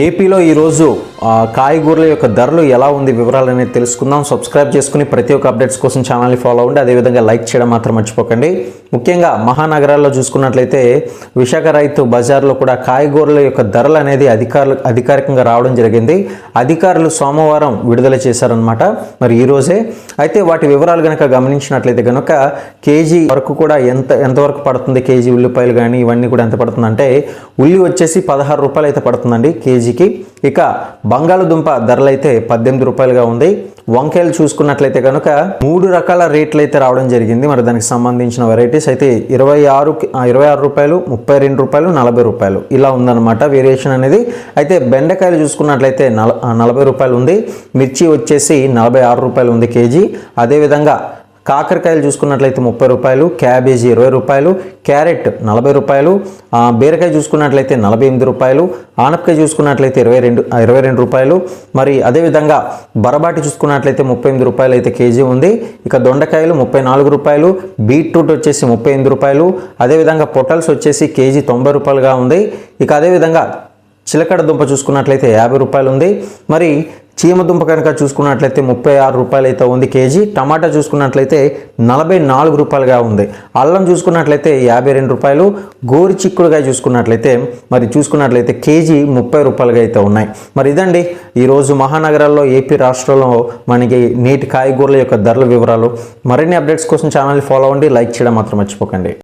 ఏపీలో ఈరోజు కాయగూరల యొక్క ధరలు ఎలా ఉంది వివరాలు అనేది తెలుసుకుందాం. సబ్స్క్రైబ్ చేసుకుని ప్రతి ఒక్క అప్డేట్స్ కోసం ఛానల్ని ఫాలో అవ్వండి. అదేవిధంగా లైక్ చేయడం మాత్రం మర్చిపోకండి. ముఖ్యంగా మహానగరాల్లో చూసుకున్నట్లయితే విశాఖ రైతు బజార్లో కూడా కాయగూరల యొక్క ధరలు అనేది అధికారులు అధికారికంగా రావడం జరిగింది. అధికారులు సోమవారం విడుదల చేశారనమాట మరి ఈరోజే అయితే వాటి వివరాలు కనుక గమనించినట్లయితే కనుక కేజీ వరకు కూడా ఎంత ఎంతవరకు పడుతుంది? కేజీ ఉల్లిపాయలు కానీ ఇవన్నీ కూడా ఎంత పడుతుందంటే ఉల్లి వచ్చేసి పదహారు రూపాయలు అయితే పడుతుందండి కేజీకి. ఇక బంగాళదుంప ధరలు అయితే పద్దెనిమిది రూపాయలుగా ఉంది. వంకాయలు చూసుకున్నట్లయితే కనుక మూడు రకాల రేట్లు అయితే రావడం జరిగింది. మరి దానికి సంబంధించిన వెరైటీస్ అయితే ఇరవై ఆరు ఇరవై ఆరు రూపాయలు ముప్పై రెండు రూపాయలు నలభై రూపాయలు ఇలా ఉందన్నమాట వేరియేషన్ అనేది. అయితే బెండకాయలు చూసుకున్నట్లయితే నల నలభై రూపాయలు ఉంది. మిర్చి వచ్చేసి నలభై ఆరు రూపాయలు ఉంది కేజీ. అదేవిధంగా కాకరకాయలు చూసుకున్నట్లయితే ముప్పై రూపాయలు క్యాబేజీ ఇరవై రూపాయలు క్యారెట్ నలభై రూపాయలు బీరకాయ చూసుకున్నట్లయితే నలభై ఎనిమిది రూపాయలు ఆనపకాయ చూసుకున్నట్లయితే ఇరవై రెండు ఇరవై రెండు రూపాయలు. మరి అదేవిధంగా బరబాటి చూసుకున్నట్లయితే ముప్పై ఎనిమిది రూపాయలు అయితే కేజీ ఉంది. ఇక దొండకాయలు ముప్పై నాలుగు రూపాయలు బీట్రూట్ వచ్చేసి ముప్పై ఎనిమిది రూపాయలు అదేవిధంగా పొటల్స్ వచ్చేసి కేజీ తొంభై రూపాయలుగా ఉంది. ఇక అదేవిధంగా చిలకడ దుంప చూసుకున్నట్లయితే యాభై రూపాయలు ఉంది. మరి చీమదుంప కనుక చూసుకున్నట్లయితే ముప్పై ఆరు రూపాయలు అయితే ఉంది కేజీ. టమాటా చూసుకున్నట్లయితే నలభై నాలుగు రూపాయలుగా ఉంది. అల్లం చూసుకున్నట్లయితే యాభై రెండు రూపాయలు. గోరి చిక్కుడుగా చూసుకున్నట్లయితే మరి చూసుకున్నట్లయితే కేజీ ముప్పై రూపాయలుగా అయితే ఉన్నాయి. మరి ఇదండి ఈరోజు మహానగరాల్లో ఏపీ రాష్ట్రంలో మనకి నేటి కాయగూరల యొక్క ధరల వివరాలు. మరిన్ని అప్డేట్స్ కోసం ఛానల్ ఫాలో అవ్వండి. లైక్ చేయడం మాత్రం మర్చిపోకండి.